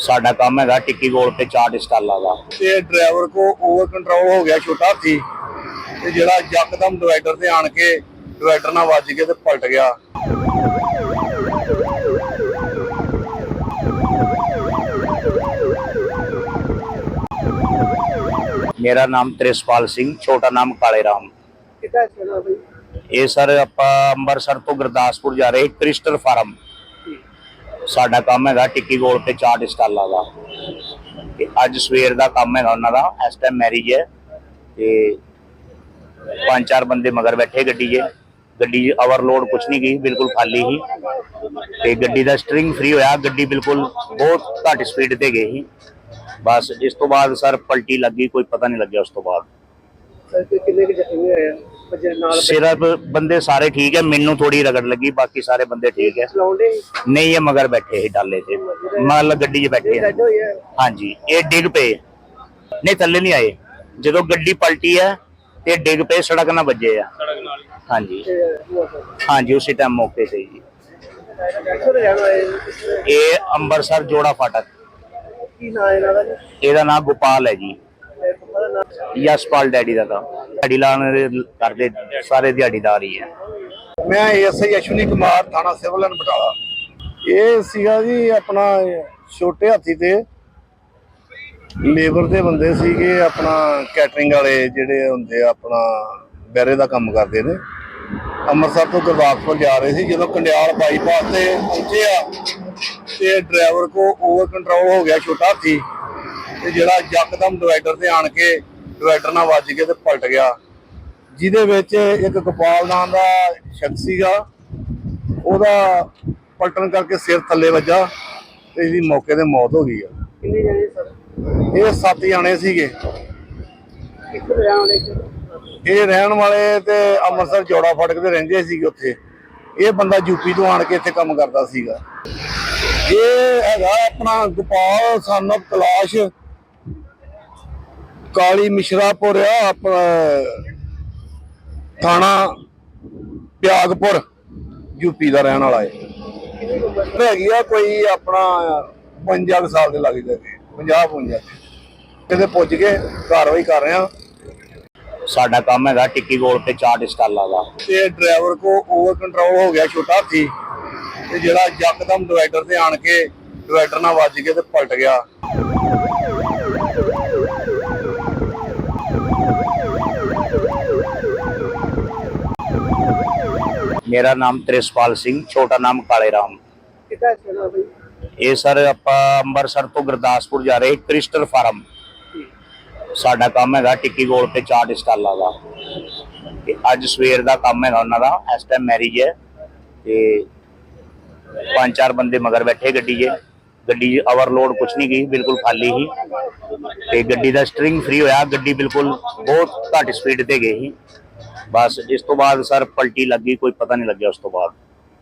ਸਾਡਾ ਕੰਮ ਹੈਗਾ ਟਿੱਕੀ ਗੋਲ ਤੇ ਚਾਟ ਸਟਾਲਾਂ ਦਾ ਤੇ ਡਰਾਈਵਰ ਕੋ ਓਵਰ ਕੰਟਰੋਲ ਹੋ ਗਿਆ ਛੋਟਾ ਹਾਥੀ। ਤੇ ਜਿਹੜਾ ਯਕਦਮ ਡਿਵਾਈਡਰ ਤੇ ਆਣ ਕੇ ਡਿਵਾਈਡਰ ਨਾਲ ਵੱਜ ਕੇ ਤੇ ਪਲਟ ਗਿਆ। ਮੇਰਾ ਨਾਮ ਤ੍ਰਿਸ਼ਪਾਲ ਸਿੰਘ ਛੋਟਾ ਨਾਮ ਕਾਲੇ ਰਾਮ ਇਹ ਸਰ ਆਪਾਂ ਅੰਮ੍ਰਿਤਸਰ ਤੋਂ ਗੁਰਦਾਸਪੁਰ ਜਾ ਰਹੇ ਕ੍ਰਿਸਟਲ ਫਾਰਮ। ਸਾਡਾ ਕੰਮ ਹੈਗਾ ਟਿੱਕੀ ਗੋਲ ਤੇ ਚਾਟ ਸਟਾਲਾਂ ਦਾ। ਤੇ ਅੱਜ ਸਵੇਰ ਦਾ ਕੰਮ ਹੈਗਾ ਉਹਨਾਂ ਦਾ, ਇਸ ਟਾਈਮ ਮੈਰਿਜ ਹੈ। ਤੇ ਪੰਜ ਚਾਰ ਬੰਦੇ ਮਗਰ ਬੈਠੇ ਗੱਡੀ 'ਚ। ਗੱਡੀ 'ਚ ਓਵਰਲੋਡ ਕੁਝ ਨਹੀਂ ਗਈ, ਬਿਲਕੁਲ ਖਾਲੀ ਹੀ ਤੇ ਗੱਡੀ ਦਾ ਸਟਰਿੰਗ ਫ੍ਰੀ ਹੋਇਆ, ਗੱਡੀ ਬਿਲਕੁਲ ਬਹੁਤ ਘੱਟ ਸਪੀਡ ਤੇ ਗਈ ਸੀ। ਬਸ ਇਸ ਤੋਂ ਬਾਅਦ ਸਰ ਪਲਟੀ ਲੱਗੀ ਕੋਈ ਪਤਾ ਨਹੀਂ ਲੱਗਿਆ ਉਸ ਤੋਂ ਬਾਅਦ। ਸਰ, ਕਿੰਨੇ ਕੁ ਜ਼ਖਮੀ ਹੋਏ ਆ? ਸਿਰਫ ਬੰਦੇ ਸਾਰੇ ਠੀਕ ਹੈ ਮੈਨੂੰ ਥੋੜੀ ਰਗੜ ਲੱਗੀ ਬਾਕੀ ਸਾਰੇ ਬੰਦੇ ਠੀਕ ਹੈ। ਚਲਾਉਂਦੇ ਨਹੀਂ ਇਹ ਮਗਰ ਬੈਠੇ ਸੀ ਡਾਲੇ ਤੇ। ਮਤਲਬ ਗੱਡੀ 'ਚ ਬੈਠੇ ਆ। ਹਾਂਜੀ ਇਹ ਡਿੱਗ ਪਏ। ਨਹੀਂ ਥੱਲੇ ਨਹੀਂ ਆਏ। ਜਦੋਂ ਗੱਡੀ ਪਲਟੀ ਹੈ ਤੇ ਡਿੱਗ ਪਏ ਸੜਕ ਨਾਲ ਵੱਜੇ ਆ। ਹਾਂਜੀ। ਹਾਂਜੀ ਉਸੇ ਟਾਈਮ ਮੌਕੇ ਤੇ ਜੀ? ਇਹ ਅੰਮ੍ਰਿਤਸਰ ਜੋੜਾ ਫਾਟਕ। ਕੀ ਨਾਂ ਇਹਨਾਂ ਦਾ ਜੀ? ਇਹਦਾ ਨਾਮ ਗੋਪਾਲ ਹੈ ਜੀ। ਯਸ਼ਪਾਲ ਡੈਡੀ ਦਾ ਤਾਂ। ਦਿਹਾੜੀ ਲਾਉਣ ਦੇ ਕਰਦੇ, ਸਾਰੇ ਦਿਹਾੜੀਦਾਰ ਹੀ ਹੈ। ਮੈਂ ਐਸਆਈ ਅਸ਼ਵਨੀ ਕੁਮਾਰ, ਥਾਣਾ ਸਿਵਲ ਐਂਡ ਬਟਾਲਾ। ਇਹ ਸੀਗਾ ਜੀ ਆਪਣਾ ਛੋਟੇ ਹਾਥੀ ਤੇ। ਲੇਬਰ ਦੇ ਬੰਦੇ ਸੀਗੇ ਆਪਣਾ ਕੈਟਰਿੰਗ ਵਾਲੇ ਜਿਹੜੇ ਹੁੰਦੇ ਆ, ਆਪਣਾ ਬੈਰੇ ਦਾ ਕੰਮ ਕਰਦੇ ਨੇ। ਅੰਮ੍ਰਿਤਸਰ ਤੋਂ ਗੁਰਦਾਸਪੁਰ ਜਾ ਰਹੇ ਸੀ, ਜਦੋਂ ਕੰਡਿਆਲ ਬਾਈਪਾਸ ਤੇ ਪਹੁੰਚੇ ਆ, ਤੇ ਡਰਾਈਵਰ ਕੋ ਓਵਰ ਕੰਟਰੋਲ ਹੋ ਗਿਆ ਛੋਟਾ ਹਾਥੀ। ਤੇ ਜਿਹੜਾ ਯਕਦਮ ਡਿਵਾਈਡਰ ਤੇ ਆਣ ਕੇ ਡਿਵਾਈਡਰ ਨਾਲ ਵੱਜ ਕੇ ਤੇ ਪਲਟ ਗਿਆ। ਜਿਹਦੇ ਵਿੱਚ ਇੱਕ ਗੋਪਾਲ ਨਾਮ ਦਾ ਸ਼ਖਸ ਸੀਗਾ ਉਹਦਾ ਪਲਟਣ ਕਰਕੇ ਸਿਰ ਥੱਲੇ ਵੱਜਾ ਤੇ ਇਹਦੀ ਮੌਕੇ ਤੇ ਮੌਤ ਹੋ ਗਈ ਆ। ਕਿੰਨੇ ਜਣੇ ਸਰ? ਇਹ ਸੱਤ ਜਾਣੇ ਸੀਗੇ। ਦੇ? ਇਹ ਰਹਿਣ ਵਾਲੇ ਤੇ ਅੰਮ੍ਰਿਤਸਰ ਜੋੜਾ ਫੜਕ ਤੇ ਰਹਿੰਦੇ ਸੀਗੇ ਉੱਥੇ। ਇਹ ਬੰਦਾ ਯੂਪੀ ਤੋਂ ਆਣ ਕੇ ਇੱਥੇ ਕੰਮ ਕਰਦਾ ਸੀਗਾ। ਇਹ ਹੈਗਾ ਆਪਣਾ ਗੋਪਾਲ of ਕਲਾਸ਼ ਕਾਲੀ ਮਿਸ਼ਰਾਪੁਰ ਆ ਆਪਣਾ ਥਾਣਾ ਪਿਆਗਪੁਰ ਯੂਪੀ ਦਾ ਰਹਿਣ ਵਾਲਾ ਹੈ ਹੈਗੀ ਆ ਕੋਈ ਆਪਣਾ 52 ਕੁ ਸਾਲ ਦੇ ਲੱਗ ਜਾਂਦੇ 50 52 ਕਿਤੇ ਪੁੱਜ ਕੇ ਕਾਰਵਾਈ ਕਰ ਰਹੇ ਆ। ਸਾਡਾ ਕੰਮ ਹੈਗਾ ਟਿੱਕੀ ਗੋਲ ਤੇ ਚਾਟ ਸਟਾਲਾਂ ਦਾ। ਤੇ ਡਰਾਈਵਰ ਕੋ ਓਵਰ ਕੰਟਰੋਲ ਹੋ ਗਿਆ ਛੋਟਾ ਹਾਥੀ ਤੇ ਜਿਹੜਾ ਯਕਦਮ ਡਿਵਾਈਡਰ ਤੇ ਆਣ ਕੇ ਡਿਵਾਈਡਰ ਨਾਲ ਵੱਜ ਕੇ ਤੇ ਪਲਟ ਗਿਆ। ਮੇਰਾ ਨਾਮ ਤ੍ਰਿਸ਼ਪਾਲ ਸਿੰਘ ਛੋਟਾ ਨਾਮ ਕਾਲੇ ਰਾਮ ਕਿੱਦਾਂ ਚਲਾ ਬਈ? ਇਹ ਸਰ ਆਪਾਂ ਅੰਮ੍ਰਿਤਸਰ ਤੋਂ ਗੁਰਦਾਸਪੁਰ ਜਾ ਰਹੇ ਕ੍ਰਿਸਟਲ ਫਾਰਮ। ਸਾਡਾ ਕੰਮ ਹੈਗਾ ਟਿੱਕੀ ਗੋਲ ਤੇ ਚਾਟ ਸਟਾਲਾਂ ਦਾ। ਤੇ ਅੱਜ ਸਵੇਰ ਦਾ ਕੰਮ ਹੈਗਾ ਉਹਨਾਂ ਦਾ ਇਸ ਟਾਈਮ ਮੈਰਿਜ ਹੈ। ਤੇ ਪੰਜ ਚਾਰ ਬੰਦੇ ਮਗਰ ਬੈਠੇ ਗੱਡੀ 'ਚ। ਗੱਡੀ ਓਵਰਲੋਡ ਕੁਛ ਨਹੀਂ ਗਈ ਬਿਲਕੁਲ ਖਾਲੀ ਹੀ ਤੇ ਗੱਡੀ ਦਾ ਸਟਰਿੰਗ ਫ੍ਰੀ ਹੋਇਆ ਗੱਡੀ ਬਿਲਕੁਲ ਬਹੁਤ ਘੱਟ ਸਪੀਡ ਤੇ ਗਈ ਸੀ। ਬਸ ਇਸ ਤੋਂ ਬਾਅਦ ਸਰ ਪਲਟੀ ਲੱਗੀ ਕੋਈ ਪਤਾ ਨਹੀਂ ਲੱਗਿਆ ਉਸ ਤੋਂ ਬਾਅਦ।